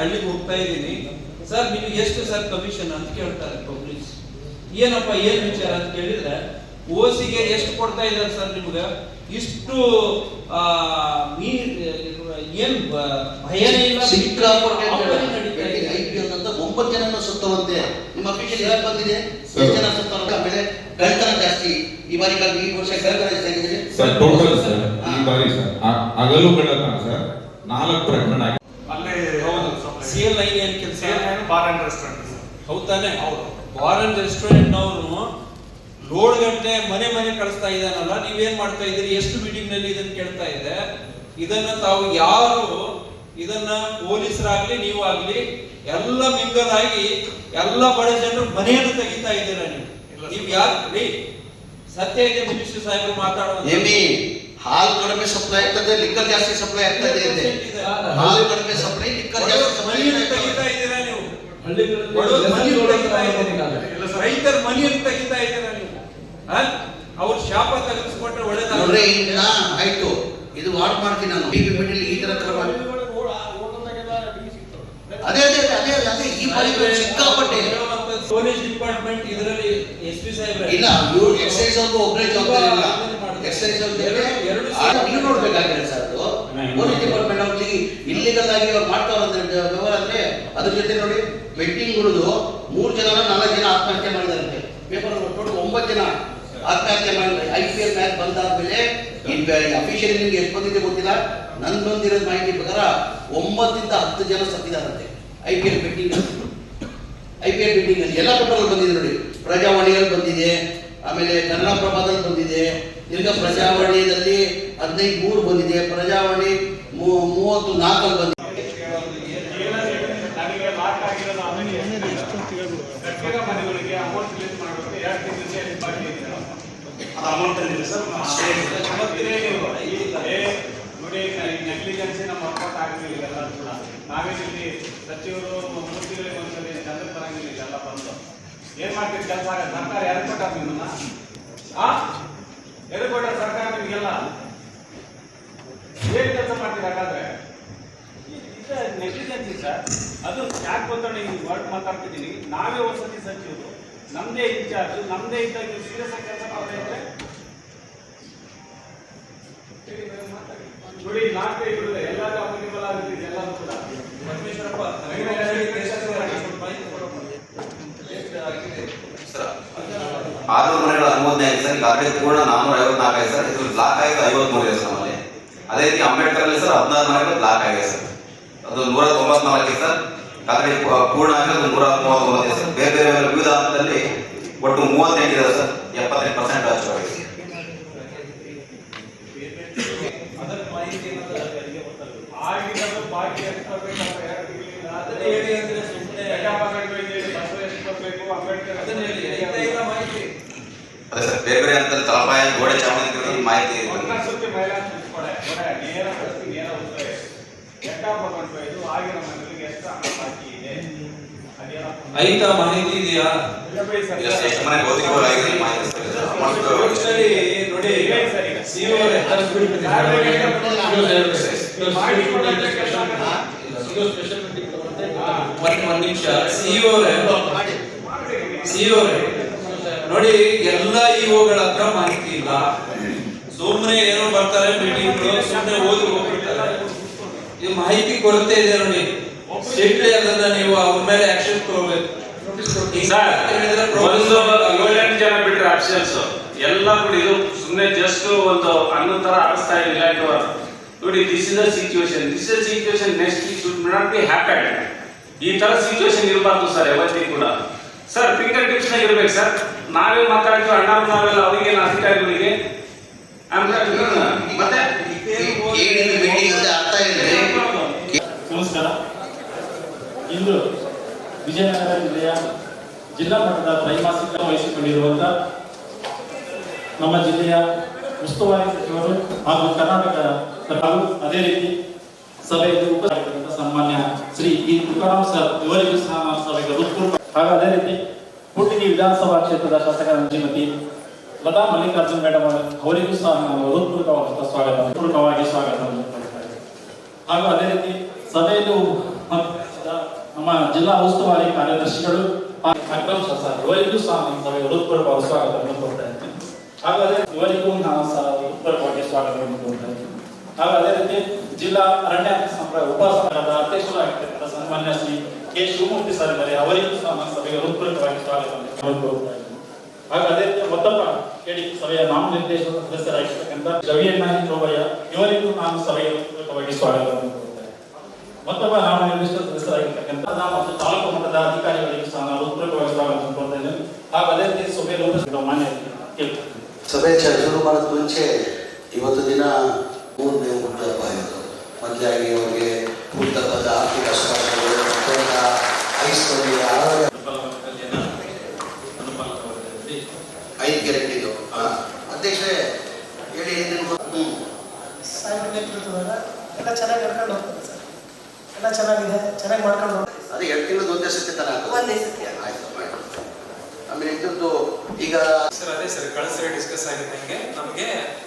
ಹಳ್ಳಿಗೆ ಹೋಗ್ತಾ ಇದ್ದೀನಿ. ಸರ್ ನಿಮಗೆ ಎಷ್ಟು ಸರ್ ಕಮಿಷನ್ ಅಂತ ಕೇಳ್ತಾರೆ ಪಬ್ಲಿಕ್ ಏನಪ್ಪ ಏನ್ ವಿಚಾರ ಅಂತ ಕೇಳಿದ್ರೆ ಓಸಿಗೆ ಎಷ್ಟು ಕೊಡ್ತಾ ಇದ್ದಾರೆ ಸರ್ ನಿಮ್ಗೆ? ಇಷ್ಟು ಏನ್ ಭಯನೇ ಇಲ್ಲ ಅಂತ ಒಂಬತ್ತು ಜನ ಸತ್ತವಂತೆ. ನಿಮ್ಮ ಅಫಿಷಿಯಲ್ ಯಾರು ಬಂದಿದೆ? ಸರ್. ಎಷ್ಟು ಜನ ಸತ್ತವಂತೆ? ಆಮೇಲೆ ಕಳ್ತನ ಜಾಸ್ತಿ. ಈ ಬಾರಿ ಈ ವರ್ಷ ಕಳ್ತನ ಜಾಸ್ತಿ ಆಗಿದೆ. ಸರ್ ಟೋಟಲ್ ಸರ್ ಈ ಬಾರಿ ಸರ್ ಆ- ಹಗಲು ಕಳ್ಳತನ ಸರ್. ನಾಲ್ಕು ಪ್ರಕರಣ ಆಗಿದೆ ಅಲ್ಲೇ ಸಿ ಎಲ್ ಐ ಏನ್ ಕೆಲಸ ಬಾರ್ ಅಂಡ್ ರೆಸ್ಟೋರೆಂಟ್ ಹೌದಾನೆ ಹೌದು. ಬಾರನ್ ರೆಸ್ಟೋರೆಂಟ್ ನವರು ಏಳು ಗಂಟೆ ಮನೆ ಮನೆ ಕಳಿಸ್ತಾ ಇದ್ದಾನಲ್ಲ ನೀವೇನ್ ಮಾಡ್ತಾ ಇದ್ದೀರಿ? ಎಷ್ಟು ಮೀಟಿಂಗ್ನಲ್ಲಿ ಇದನ್ನ ಕೇಳ್ತಾ ಇದೆ ಇದನ್ನ ತಾವು ಯಾರು ಇದನ್ನ ಪೊಲೀಸರಾಗ್ಲಿ ನೀವು ಆಗ್ಲಿ ಎಲ್ಲ ಮಿಂಗಲ್ ಆಗಿ ಎಲ್ಲ ಬಡ ಜನರು ಮನೆಯನ್ನು ತೆಗಿತಾ ಇದ್ದೀರಾ ನೀವು? ಇಲ್ಲ ನೀವು ಯಾರು? ರೀ ಸತ್ಯ ಇದೆ ಮಿನಿಸ್ಟರ್ ಸಾಹೇಬರು ಮಾತಾಡೋದು. ಏಮಿ ಹಾಲು ಕಡಿಮೆ ಸಪ್ಲೈ ಆಗ್ತದೆ ಲಿಕ್ಕರ್ ಜಾಸ್ತಿ ಸಪ್ಲೈ ಆಗ್ತದೆ ಹಾಲು ಕಡಿಮೆ ಸಪ್ಲೈ ಲಿಕ್ಕರ್ ಜಾಸ್ತಿ ಸಪ್ಲೈ ರೈತರ ಮನೆಯನ್ನು ತೆಗಿತಾ ಇದ್ದೀರಾ? ಅವ್ರ ಶಾಪ ತೆಗೆಸ್ಕೊಟ್ರೆ ನೋಡ್ರಿ ಒಳ್ಳೇದಾಗ ಇನ್ನ ಆಯ್ತು. ಇದು ವಾಟ್ ಮಾಡ್ತೀನಿ ನಾನು ಟಿವಿ ಮೀಟಲ್ಲಿ ಈ ತರ ಕ್ರಮ ಅದೇ ಅದೇ ಅದೇ ಅದೇ ಅದೇ ಈ ಬಾರಿ ಸಿಕ್ಕಾಪಟ್ಟೆ. ಪೊಲೀಸ್ ಡಿಪಾರ್ಟ್ಮೆಂಟ್ ಇದರಲ್ಲಿ ಎಸ್ ಪಿ ಸಾಹೇಬ್ ಇಲ್ಲ ಇವ್ರು ಎಕ್ಸೈಸ್ ಅವ್ರಿಗೂ ಒಬ್ಬರೇ ಜವಾಬ್ದಾರಿ ಇಲ್ಲ. ಎಕ್ಸೈಸ್ ಅವ್ರ ಜೊತೆ ಎರಡು ಆಗ ನೀವು ನೋಡ್ಬೇಕಾಗಿದೆ ಸರ್ ಅದು. ಪೊಲೀಸ್ ಡಿಪಾರ್ಟ್ಮೆಂಟ್ ಅವ್ರಿಗೆ ಇಲ್ಲಿಗಲ್ ಆಗಿ ಅವ್ರು ಮಾಡ್ತಾವ್ರ ವ್ಯವಹಾರ ಅಂದ್ರೆ ಅದ್ರ ಜೊತೆ ನೋಡಿ. ಬೆಟ್ಟಿಂಗ್ ಉಳಿದು ಮೂರು ಜನ ನಾಲ್ಕು ಜನ ಆತ್ಮಹತ್ಯೆ ಮಾಡಿದಂತೆ. ಪೇಪರ್ ಟೋಟಲ್ ಒಂಬತ್ತು ಜನ ಆತ್ಮಹತ್ಯೆ ಮಾಡಿದ್ರೆ. ಐ ಪಿ ಎಲ್ ಮ್ಯಾಚ್ ಬಂದಾದ್ಮೇಲೆ ಅಫಿಷಿಯಲ್ ನಿಮ್ಗೆ ಎಷ್ಟು ಬಂದಿದೆ ಗೊತ್ತಿಲ್ಲ. ನನ್ ಬಂದಿರೋ ಮಾಹಿತಿ ಪ್ರಕಾರ ಒಂಬತ್ತರಿಂದ ಹತ್ತು ಜನ ಸತ್ತಿದಾರಂತೆ. I P L betting I P L betting ಅಲ್ಲಿ ಎಲ್ಲ ಪೇಪರ್ ಬಂದಿದೆ ನೋಡಿ. ಪ್ರಜಾವಾಣಿಯಲ್ಲಿ ಬಂದಿದೆ. ಆಮೇಲೆ ಕನ್ನಡಪ್ರಭದಲ್ಲಿ ಬಂದಿದೆ. ತಿರ್ಗಾ ಪ್ರಜಾವಾಣಿಯಲ್ಲಿ ಹದಿನೈದು ಮೂರು ಬಂದಿದೆ. ಪ್ರಜಾವಾಣಿ ಮೂವತ್ತು ನಾಲ್ಕಲ್ಲಿ ಬಂದಿದೆ ನನಗೆ ಲಾಕ್ ಆಗಿರೋದು ಆಮೇಲೆ ಕಟ್ಟಿದ ಮನೆಗಳಿಗೆ ಅಮೌಂಟ್ ರಿಲೀಸ್ ಮಾಡಬೇಕು ಎರಡು ತಿಂಗಳಿಗೆ ಬಾಕಿ ಇದೆ ಅದು ಅಮೌಂಟ್ ಇದೆ ಸರ್. ನೀವು ನೋಡಿ ನೆಗ್ಲಿಜೆನ್ಸಿ ನಮ್ಮ ಅಕೌಂಟ್ ಆಗಲಿಲ್ಲ ಇದೆಲ್ಲ ಕೂಡ. ಇಲ್ಲಿ ಸಚಿವರು ಮೂರ್ತಿಗಳಿಗೆ ಒಂದ್ಸರಿ ಚಂದ್ರ ತರಂಗಿಲ್ಲ ಎಲ್ಲ ಬಂದು. ಏನ್ ಮಾಡ್ತೀವಿ ಕೆಲಸ? ಆಗ ಸರ್ಕಾರ ಯಾರು ಕೊಟ್ಟಾರ ನಿಮ್ಮನ್ನ? ಆ? ಎದು ಕೊಟ್ಟಾರ ಸರ್ಕಾರ ನಿಮಗೆಲ್ಲ? ಏನ್ ಕೆಲಸ ಮಾಡ್ತೀರಿ ಹಾಗಾದ್ರೆ? Negligence sir. ಅದು ಯಾಕೆ ಗೊತ್ತಾ ನೀವು ವರ್ಡ್ ಮಾತಾಡ್ತಿದ್ದೀನಿ. ನಾವೇ ವಸತಿ ಸಚಿವರು ನಮ್ದೇ ಇನ್ಚಾರ್ಜ್ ನಮ್ದೇ ಇದ್ದಾಗ ನೀವು ಸೀರಿಯಸ್ ಆಗಿ ಕೆಲಸ ಮಾಡ್ತಾ ಇದ್ರೆ ನೋಡಿ ನಾಲ್ಕು ಇಬ್ಬರು ಎಲ್ಲರೂ ಅಪ್ಲಿಕೇಬಲ್ ಆಗುತ್ತೆ ಎಲ್ಲಾನು ಕೂಡ. ಪರಮೇಶ್ವರಪ್ಪ ಆರ್ನೂರು ಮನೆಗಳ ಆಗಿದೆ. ಪೂರ್ಣ ನಾನ್ನೂರ ಐವತ್ನಾಲ್ಕು ಆಗಿದೆ ಸರ್. ಇದು ಬ್ಲಾಕ್ ಆಗಿದೆ ಐವತ್ಮೂರು ಇದೆ ಸರ್ ನಮ್ಮಲ್ಲಿ. ಅದೇ ರೀತಿ ಅಂಬೇಡ್ಕರ್ ಅಲ್ಲಿ ಸರ್ ಹದಿನಾರು ಮನೆಗಳು ಬ್ಲಾಕ್ ಆಗಿದೆ ಸರ್. ಅದು ನೂರ ತೊಂಬತ್ನಾಲ್ಕು ಸರ್ ಆಲ್ರೆಡಿ ಪೂರ್ಣ ಆಗಿರೋದು ನೂರ ಮೂವತ್ತೊಂಬತ್ತು ಇದೆ ಸರ್. ಬೇರೆ ಬೇರೆ ವಿವಿಧ ಹಂತದಲ್ಲಿ ಒಟ್ಟು ಮೂವತ್ತೆಂಟಿದೆ ಸರ್. ಎಪ್ಪತ್ತೆಂಟು ಪರ್ಸೆಂಟ್ ಅಷ್ಟು ಆಗಿದೆ ಅದರ ಮಾಹಿತಿ ಏನಾದ್ರು ಆಗಿರೋದು ಬಾಕಿ ಎಷ್ಟು ಕೊಡ್ಬೇಕಂತ ಎರಡು ತಿಂಗಳಿಂದ ಅದನ್ನೇ ಹೇಳಿ ಅಂದ್ರೆ ಸುಮ್ಮನೆ ಅದನ್ನ ಹೇಳಿ? ಇಲ್ಲ ಮಾಹಿತಿ ಅದೇ ಸರ್ ಬೇರೆ ಬೇರೆ ಅಂತ ತಳಪಾಯ ಗೋಡೆ ಚಾವಣಿ ಮಾಹಿತಿ ಐತಾ ಮಾಹಿತಿ ಇದೆಯಾ ನೋಡಿ ಇದೆ ಒಂದ್ ನಿಮಿಷ. ಸಿಇಒ ಮಾಡಿ. ಸಿಇಒ ನೋಡಿ ಎಲ್ಲ ಇಒಗಳ ಹತ್ರ ಮಾಹಿತಿ ಇಲ್ಲ. ಸುಮ್ಮನೆ ಏನೋ ಬರ್ತಾರೆ ಮೀಟಿಂಗ್ ಸುಮ್ಮನೆ ಓದಿ ಹೋಗ್ಬಿಡ್ತಾರೆ. ಈ ಮಾಹಿತಿ ಕೊರತೆ ಇದೆ ನೋಡಿ. ಅದನ್ನ ನೀವು ಅವ್ರ ಮೇಲೆ ಆಕ್ಷನ್ ತಗೋಬೇಕು ಒಂದು ಏಳೆಂಟು ಜನ ಬಿಟ್ರೆ ಆಪ್ಷನ್ಸ್ ಎಲ್ಲ ಕೂಡ ಇದು ಸುಮ್ಮನೆ ಜಸ್ಟ್ ಒಂದು ಅನ್ನೋ ತರ ಆಡಿಸ್ತಾ ಇಲ್ಲ ನೋಡಿ this is a situation this is situation next should not be happen ಈ ತರ ಸಿಚುವೇಶನ್ ಇರಬಾರ್ದು ಸರ್, ಯಾವತ್ತಿಗೂ ಕೂಡ. ಸರ್ ಫಿಂಗರ್ ಟಿಪ್ಸ್ನ ಇರ್ಬೇಕು ಸರ್ ನಾವೇ ಮಾತಾಡ್ತೀವಿ ಅಣ್ಣ ನಾವೆಲ್ಲ ಅವರಿಗೆ ಅಧಿಕಾರಿಗಳಿಗೆ ಮತ್ತೆ? ನಮಸ್ಕಾರ. ಇಂದು ವಿಜಯನಗರ ಜಿಲ್ಲೆಯ ಜಿಲ್ಲಾ ಮಟ್ಟದ ತ್ರೈಮಾಸಿಕ ವಹಿಸಿಕೊಂಡಿರುವಂಥ ನಮ್ಮ ಜಿಲ್ಲೆಯ ಉಸ್ತುವಾರಿ ಸಚಿವರು ಹಾಗೂ ಕರ್ನಾಟಕ ಹಾಗೂ ಅದೇ ರೀತಿ ಸಭೆಯಲ್ಲಿ ಉಪಸ್ಥಿತರಾಗಿರುವಂಥ ಸನ್ಮಾನ್ಯ ಶ್ರೀ ಇ ತುಕಾರಾಮ್ ಸರ್ ಇವರಿಗೂ ಸಹ ನಾವು ಸಭೆಗೆ ಹೃತ್ಪೂರ್ವ ಹಾಗೂ ಅದೇ ರೀತಿ ಹುಟ್ಟಿನಿ ವಿಧಾನಸಭಾ ಕ್ಷೇತ್ರದ ಶಾಸಕ ಶ್ರೀಮತಿ ಲತಾ ಮಲ್ಲಿಕಾರ್ಜುನ್ ಮೇಡಮ್ ಅವರಿಗೂ ಸಹ ನಾವು ಹೃತ್ಪೂರ್ವಕವಾದಂಥ ಸ್ವಾಗತ ಪೂರ್ವಕವಾಗಿ ಸ್ವಾಗತ ಹಾಗೂ ಅದೇ ರೀತಿ ಸಭೆಯಲ್ಲಿ ನಮ್ಮ ಜಿಲ್ಲಾ ಉಸ್ತುವಾರಿ ಕಾರ್ಯದರ್ಶಿಗಳು ಅಕ್ರಮ್ ಸರ್ ಇವರಿಗೂ ಸಹ ನಮ್ಮ ಸಭೆಗೆ ಹೃತ್ಪೂರ್ವಕ ಸ್ವಾಗತವನ್ನು ಕೋರ್ತಾ ಇದ್ದೇನೆ ಹಾಗಾದ್ರೆ ಇವರಿಗೂ ನಾವು ಸಹ ಸ್ವಾಗತವನ್ನು ಕೊಡ್ತಾ ಇದ್ದೇನೆ ಹಾಗೂ ಅದೇ ರೀತಿ ಜಿಲ್ಲಾ ಅರಣ್ಯ ಸಂಪ್ರದಾಯ ಉಪಸಂಘದ ಅಧ್ಯಕ್ಷರಾಗಿರ್ತಕ್ಕಂಥ ಸನ್ಮಾನ್ಯ ಶ್ರೀ ಕೆ ಶಿವಮೂರ್ತಿ ಸರ್ ಇದ್ದಾರೆ. ಅವರಿಗೂ ಸಹ ನಮ್ಮ ಸಭೆಗೆ ಹೃತ್ಪೂರ್ವಕವಾಗಿ ಸ್ವಾಗತ ಹಾಗೂ ಅದೇ ರೀತಿ ಮತ್ತೊಬ್ಬ ಕೇಳಿ ಸಭೆಯ ನಾಮನಿರ್ದೇಶಕ ಸದಸ್ಯರಾಗಿರ್ತಕ್ಕಂಥ ರವಿಯಣ್ಣ ಚೋಬಯ್ಯ ಇವರಿಗೂ ನಾನು ಸಭೆಗೆ ಹೃತ್ಪೂರ್ವಕವಾಗಿ ಇದ್ದೇನೆ ಮತ್ತೊಬ್ಬ ನಾಮನಿರ್ದಿಷ್ಟ ಸದಸ್ಯರಾಗಿರ್ತಕ್ಕಂಥ ಮತ್ತು ತಾಲೂಕು ಮಟ್ಟದ ಅಧಿಕಾರಿಗಳಿಗೆ ಸಹ ನಾನು ಹೃತ್ಪೂರ್ವಕವಾಗಿ ಸ್ವಾಗತ ಇದ್ದೇನೆ ಹಾಗೂ ಅದೇ ರೀತಿ ಸಭೆ ರೂಪಿಸಿದ ಮಾನ್ಯ ಕೇಳ್ತೇನೆ ಸಭೆ ಶುರು ಮಾಡೋದು ಮುಂಚೆ ಇವತ್ತು ದಿನ ಮೂರನೇ ಹುಟ್ಟಪ್ಪ ಇದು ಮೊದಲಾಗಿ ಅವರಿಗೆ ಹುಟ್ಟಪ್ಪದ ಆರ್ಥಿಕ ಸ್ವಾತಂತ್ರ್ಯ ಉದ್ಯೋಗ ಐಶ್ವರ್ಯ ಐದು ಗ್ಯಾರಂಟಿದು ಹಾಂ. ಅಧ್ಯಕ್ಷರೇ ಹೇಳಿ ಹ್ಞೂ ನೇತೃತ್ವದಾಗ ಎಲ್ಲ ಚೆನ್ನಾಗಿ ಹೋಗ್ತದೆ ಸರ್. ಎಲ್ಲ ಚೆನ್ನಾಗಿದೆ ಚೆನ್ನಾಗಿ ಮಾಡ್ಕೊಂಡು ಅದೇ ಎರಡು ತಿಂಗಳು ಒಂದೇ ಸತಿ ತರ ಒಂದೇ ಸತಿ. ಆಯ್ತು ಆಯ್ತು. ಆಮೇಲೆ ಇದ್ದದ್ದು ಈಗ ಸರ್ ಅದೇ ಸರ್ ಕಳೆದ ಸರಿ ಡಿಸ್ಕಸ್ ಹಂಗೆ ನಮಗೆ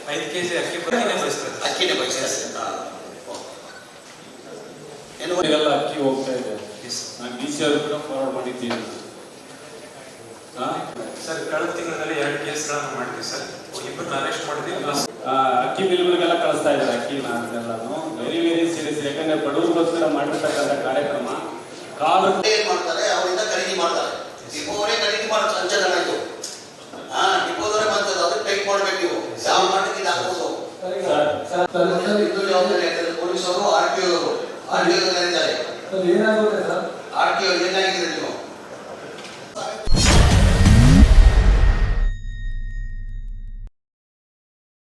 ಐದು ಕೆ ಜಿ ಅಕ್ಕಿ ಬಗ್ಗೆನೇ ಬಯಸ್ತದೆ ಅಕ್ಕಿನೇ ಬಯಸ್ತಾರೆ ಏನು ಎಲ್ಲ ಅಕ್ಕಿ ಹೋಗ್ತಾ ಇದೆ? ನಾನು ಡಿ ಸಿ ಅವರು ಕೂಡ ಫಾರ್ವರ್ಡ್ ಮಾಡಿದ್ದೀನಿ? ಸರ್ ಕಳೆದ ತಿಂಗಳಲ್ಲಿ ಎರಡು ಕೇಸ್ಗಳನ್ನು ಮಾಡಿದ್ವಿ ಸರ್ ಇಬ್ಬರನ್ನ ಅರೆಸ್ಟ್ ಮಾಡಿದ್ವಿ ಆ, ಅಕ್ಕಿ ಮಿಲ್ಗಳಿಗೆಲ್ಲ ಕಳಿಸ್ತಾ ಇದ್ದಾರೆ ಅಕ್ಕಿನ ಎಲ್ಲಾನು ವೆರಿ ವೆರಿ ಸೀರಿಯಸ್ ಸರ್ ಇದು ಜವಾಬ್ದಾರಿ ಯಾಕಂದ್ರೆ ಪೊಲೀಸರು ಆರ್ ಟಿ ಅವರು ಆರ್ ಟಿ ಅವರು ಏನಾಗುತ್ತೆ ಸರ್ ಆರ್ ಟಿ ಅವ್ರು ಏನಾಗಿದೆ ನೀವು?